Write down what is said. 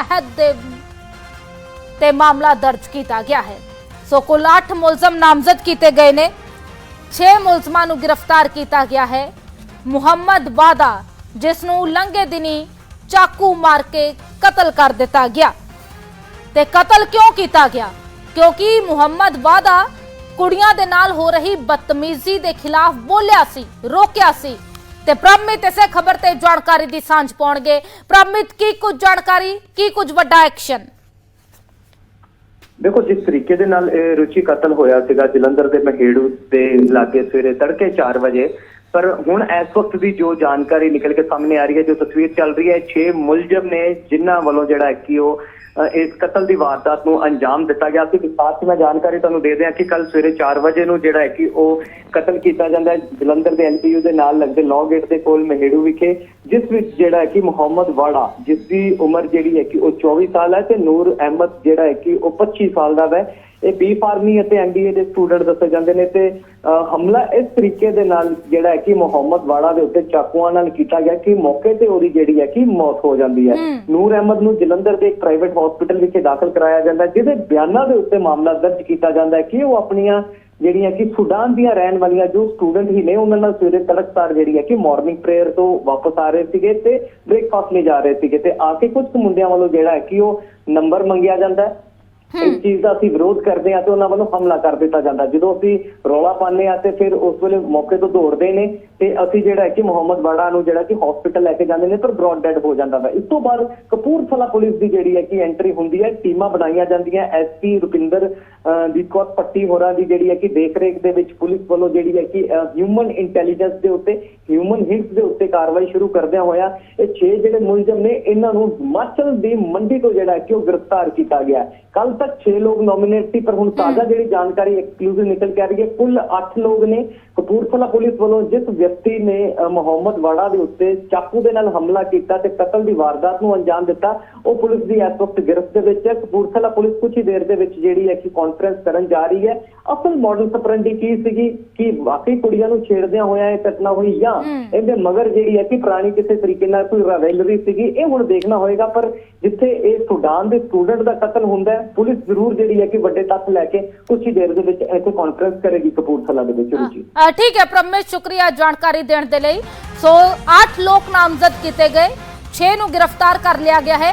ਅਹਿਦ ਦੇ ਤੇ ਮਾਮਲਾ ਦਰਜ ਕੀਤਾ ਗਿਆ ਹੈ। ਸੋ ਕੁੱਲ 8 ਮੁਲਜ਼ਮ ਨਾਮਜ਼ਦ ਕੀਤੇ ਗਏ ਨੇ। 6 ਮੁਲਜ਼ਮਾਂ ਨੂੰ ਗ੍ਰਿਫਤਾਰ ਕੀਤਾ ਗਿਆ ਹੈ। ਮੁਹੰਮਦ ਵਾਦਾ, ਜਿਸ ਨੂੰ ਲੰਘੇ ਦਿਨੀ ਚਾਕੂ ਮਾਰ ਕੇ ਕਤਲ ਕਰ ਦਿੱਤਾ ਗਿਆ। ਤੇ ਕਤਲ ਕਿਉਂ ਕੀਤਾ ਗਿਆ? ਕਿਉਂਕਿ ਮੁਹੰਮਦ ਵਾਦਾ ਕੁੜੀਆਂ ਦੇ ਨਾਲ ਹੋ ਰਹੀ ਬਦਤਮੀਜ਼ੀ ਦੇ ਖਿਲਾਫ ਬੋਲਿਆ ਸੀ, ਰੋਕਿਆ ਸੀ। ਤੇ ਪ੍ਰਮਿਤ ਇਸੇ ਖਬਰ ਤੇ ਜਾਣਕਾਰੀ ਦੀ ਸਾਂਝ ਪਾਉਣਗੇ। ਪ੍ਰਮਿਤ, ਕੀ ਕੁਝ ਜਾਣਕਾਰੀ, ਕੀ ਕੁਝ ਵੱਡਾ ਐਕਸ਼ਨ ਦੇਖੋ, ਜਿਸ ਤਰੀਕੇ ਦੇ ਨਾਲ ਇਹ ਰੁਚੀ ਕਤਲ ਹੋਇਆ ਸੀਗਾ ਜਲੰਧਰ ਦੇ ਮਹੇੜੂ ਦੇ ਲਾਗੇ ਸਵੇਰੇ ਤੜਕੇ 4 ਵਜੇ ਪਰ ਹੁਣ ਇਸ ਵਕਤ ਦੀ ਜੋ ਜਾਣਕਾਰੀ ਨਿਕਲ ਕੇ ਸਾਹਮਣੇ ਆ ਰਹੀ ਹੈ, ਜੋ ਤਸਵੀਰ ਚੱਲ ਰਹੀ ਹੈ 6 ਮੁਲਜ਼ਮ ਨੇ ਜਿਨ੍ਹਾਂ ਵੱਲੋਂ ਜਿਹੜਾ ਹੈ ਕਿ ਉਹ ਇਸ ਕਤਲ ਦੀ ਵਾਰਦਾਤ ਨੂੰ ਅੰਜਾਮ ਦਿੱਤਾ ਗਿਆ ਸੀ। ਵਿਸਥਾਰ ਚ ਮੈਂ ਜਾਣਕਾਰੀ ਤੁਹਾਨੂੰ ਦੇ ਦਿਆਂ ਕਿ ਕੱਲ ਸਵੇਰੇ 4 ਵਜੇ ਨੂੰ ਜਿਹੜਾ ਹੈ ਕਿ ਉਹ ਕਤਲ ਕੀਤਾ ਜਾਂਦਾ ਹੈ। ਜਲੰਧਰ ਦੇ ਐਲਪੀਯੂ ਦੇ ਨਾਲ ਲੱਗਦੇ ਲੌ ਗੇਟ ਦੇ ਕੋਲ ਮਹੇੜੂ ਵਿਖੇ, ਜਿਸ ਵਿੱਚ ਜਿਹੜਾ ਹੈ ਕਿ ਮੁਹੰਮਦ ਵਾੜਾ, ਜਿਸ ਦੀ ਉਮਰ ਜਿਹੜੀ ਹੈ ਕਿ ਉਹ 24 ਸਾਲ ਹੈ ਤੇ ਨੂਰ ਅਹਿਮਦ ਜਿਹੜਾ ਹੈ ਕਿ ਉਹ 25 ਸਾਲ ਦਾ ਹੈ ਇਹ ਬੀ ਫਾਰਮੀ ਅਤੇ ਐਮਬੀਏ ਦੇ ਸਟੂਡੈਂਟ ਦੱਸੇ ਜਾਂਦੇ ਨੇ ਤੇ ਹਮਲਾ ਇਸ ਤਰੀਕੇ ਦੇ ਨਾਲ ਜਿਹੜਾ ਹੈ ਕਿ ਮੁਹੰਮਦ ਵਾੜਾ ਦੇ ਉੱਤੇ ਚਾਕੂਆਂ ਨਾਲ ਕੀਤਾ ਗਿਆ ਕਿ ਮੌਕੇ ਤੇ ਉਹਦੀ ਜਿਹੜੀ ਹੈ ਕਿ ਮੌਤ ਹੋ ਜਾਂਦੀ ਹੈ। ਨੂਰ ਅਹਿਮਦ ਨੂੰ ਜਲੰਧਰ ਦੇ ਇੱਕ ਪ੍ਰਾਈਵੇਟ ਹਸਪੀਟਲ ਵਿਖੇ ਦਾਖਲ ਕਰਾਇਆ ਜਾਂਦਾ ਜਿਹਦੇ ਬਿਆਨਾਂ ਦੇ ਉੱਤੇ ਮਾਮਲਾ ਦਰਜ ਕੀਤਾ ਜਾਂਦਾ ਹੈ ਕਿ ਉਹ ਆਪਣੀਆਂ ਜਿਹੜੀਆਂ ਕਿ ਸੁਡਾਨ ਦੀਆਂ ਰਹਿਣ ਵਾਲੀਆਂ ਜੋ ਸਟੂਡੈਂਟ ਹੀ ਨੇ ਉਹਨਾਂ ਨਾਲ ਸਵੇਰੇ ਤੜਕਸਾਰ ਜਿਹੜੀ ਹੈ ਕਿ ਮਾਰਨਿੰਗ ਪ੍ਰੇਅਰ ਤੋਂ ਵਾਪਸ ਆ ਰਹੇ ਸੀਗੇ ਤੇ ਬ੍ਰੇਕਫਾਸਟ ਲਈ ਜਾ ਰਹੇ ਸੀਗੇ ਤੇ ਆ ਕੇ ਕੁਝ ਕੁ ਮੁੰਡਿਆਂ ਵੱਲੋਂ ਜਿਹੜਾ ਹੈ ਕਿ ਉਹ ਨੰਬਰ ਮੰਗਿਆ ਜਾਂਦਾ ਹੈ ਇਸ ਚੀਜ਼ ਦਾ ਅਸੀਂ ਵਿਰੋਧ ਕਰਦੇ ਹਾਂ ਤੇ ਉਹਨਾਂ ਵੱਲੋਂ ਹਮਲਾ ਕਰ ਦਿੱਤਾ ਜਾਂਦਾ। ਜਦੋਂ ਅਸੀਂ ਰੌਲਾ ਪਾਉਂਦੇ ਆ ਤੇ ਫਿਰ ਉਸ ਵੇਲੇ ਮੌਕੇ ਤੋਂ ਦੌੜਦੇ ਨੇ ਤੇ ਅਸੀਂ ਜਿਹੜਾ ਕਿ ਮੁਹੰਮਦ ਬਾੜਾ ਨੂੰ ਜਿਹੜਾ ਕਿ ਹਸਪੀਟਲ ਲੈ ਕੇ ਜਾਂਦੇ ਨੇ ਪਰ ਬ੍ਰੌਡ ਡੈਡ ਹੋ ਜਾਂਦਾ ਵਾ। ਇਸ ਤੋਂ ਬਾਅਦ ਕਪੂਰਥਲਾ ਪੁਲਿਸ ਦੀ ਜਿਹੜੀ ਹੈ ਕਿ ਐਂਟਰੀ ਹੁੰਦੀ ਹੈ ਟੀਮਾਂ ਬਣਾਈਆਂ ਜਾਂਦੀਆਂ। ਐਸਪੀ ਰੁਪਿੰਦਰ ਅਹ, ਦੀ ਕੌਰ ਪੱਟੀ ਹੋਰਾਂ ਦੀ ਜਿਹੜੀ ਹੈ ਕਿ ਦੇਖਰੇਖ ਦੇ ਵਿੱਚ ਪੁਲਿਸ ਵੱਲੋਂ ਜਿਹੜੀ ਹੈ ਕਿ ਹਿਊਮਨ ਇੰਟੈਲੀਜੈਂਸ ਦੇ ਉੱਤੇ ਹਿਊਮਨ ਹਿੰਟਸ ਦੇ ਉੱਤੇ ਕਾਰਵਾਈ ਸ਼ੁਰੂ ਕਰਦਿਆਂ ਹੋਇਆ ਇਹ 6 ਜਿਹੜੇ ਮੁਲਜ਼ਮ ਨੇ ਇਹਨਾਂ ਨੂੰ ਹਿਮਾਚਲ ਦੀ ਮੰਡੀ ਤੋਂ ਜਿਹੜਾ ਕਿ ਉਹ ਗ੍ਰਿਫਤਾਰ ਕੀਤਾ ਗਿਆ। ਕੱਲ ਤੱਕ 6 ਲੋਕ ਨੋਮੀਨੇਟ ਸੀ ਪਰ ਹੁਣ ਤਾਜ਼ਾ ਜਿਹੜੀ ਜਾਣਕਾਰੀ ਐਕਸਕਲੂਸਿਵ ਨਿਕਲ ਕੇ ਆ ਰਹੀ ਹੈ ਕੁੱਲ 8 ਲੋਕ ਨੇ। ਕਪੂਰਥਲਾ ਪੁਲਿਸ ਵੱਲੋਂ ਜਿਸ ਵਿਅਕਤੀ ਨੇ ਮੁਹੰਮਦ ਵਾੜਾ ਦੇ ਉੱਤੇ ਚਾਕੂ ਦੇ ਨਾਲ ਹਮਲਾ ਕੀਤਾ ਤੇ ਕਤਲ ਦੀ ਵਾਰਦਾਤ ਨੂੰ ਅੰਜਾਮ ਦਿੱਤਾ ਉਹ ਪੁਲਿਸ ਦੀ ਇਸ ਵਕਤ ਗ੍ਰਿਫਤ ਦੇ ਵਿੱਚ ਹੈ। ਕਪੂਰਥਲਾ ਪੁਲਿਸ ਕੁਝ ਹੀ ਦੇਰ ਦੇ ਵਿੱਚ ਜਿਹੜੀ ਹੈ ਕਿ ਕਾਨਫਰੰਸ ਕਰਨ ਜਾ ਰਹੀ ਹੈ। ਅਸਲ ਮਾਡਲ ਸਪਰੈਂਡੀ ਕੀ ਸੀਗੀ? ਕਿ ਵਾਕਈ ਕੁੜੀਆਂ ਨੂੰ ਛੇੜਦਿਆਂ ਹੋਇਆ ਇਹ ਘਟਨਾ ਹੋਈ ਜਾਂ ਇਹਦੇ ਮਗਰ ਜਿਹੜੀ ਹੈ ਕਿ ਪੁਰਾਣੀ ਕਿਸੇ ਤਰੀਕੇ ਨਾਲ ਕੋਈ ਰਵੈਲਰੀ ਸੀਗੀ? ਇਹ ਹੁਣ ਦੇਖਣਾ ਹੋਏਗਾ ਪਰ ਜਿੱਥੇ ਇਹ ਸੁਡਾਨ ਦੇ ਸਟੂਡੈਂਟ ਦਾ ਕਤਲ ਹੁੰਦਾ ਪੁਲਿਸ ਜ਼ਰੂਰ ਜਿਹੜੀ ਹੈ ਕਿ ਵੱਡੇ ਤੱਥ ਲੈ ਕੇ ਕੁਝ ਹੀ ਦੇਰ ਦੇ ਵਿੱਚ ਇੱਥੇ ਕਾਨਫਰੰਸ ਕਰੇਗੀ ਕਪੂਰਥਲਾ ਦੇ ਵਿੱਚ ਰੁਚੀ। ਠੀਕ ਹੈ ਪ੍ਰਮੇਸ਼ ਸ਼ੁਕਰੀਆ ਜਾਣਕਾਰੀ ਦੇਣ ਦੇ ਲਈ। ਸੋ 8 ਲੋਕ ਨਾਮਜ਼ਦ ਕੀਤੇ ਗਏ। 6 ਨੂੰ ਗ੍ਰਿਫਤਾਰ ਕਰ ਲਿਆ ਗਿਆ ਹੈ।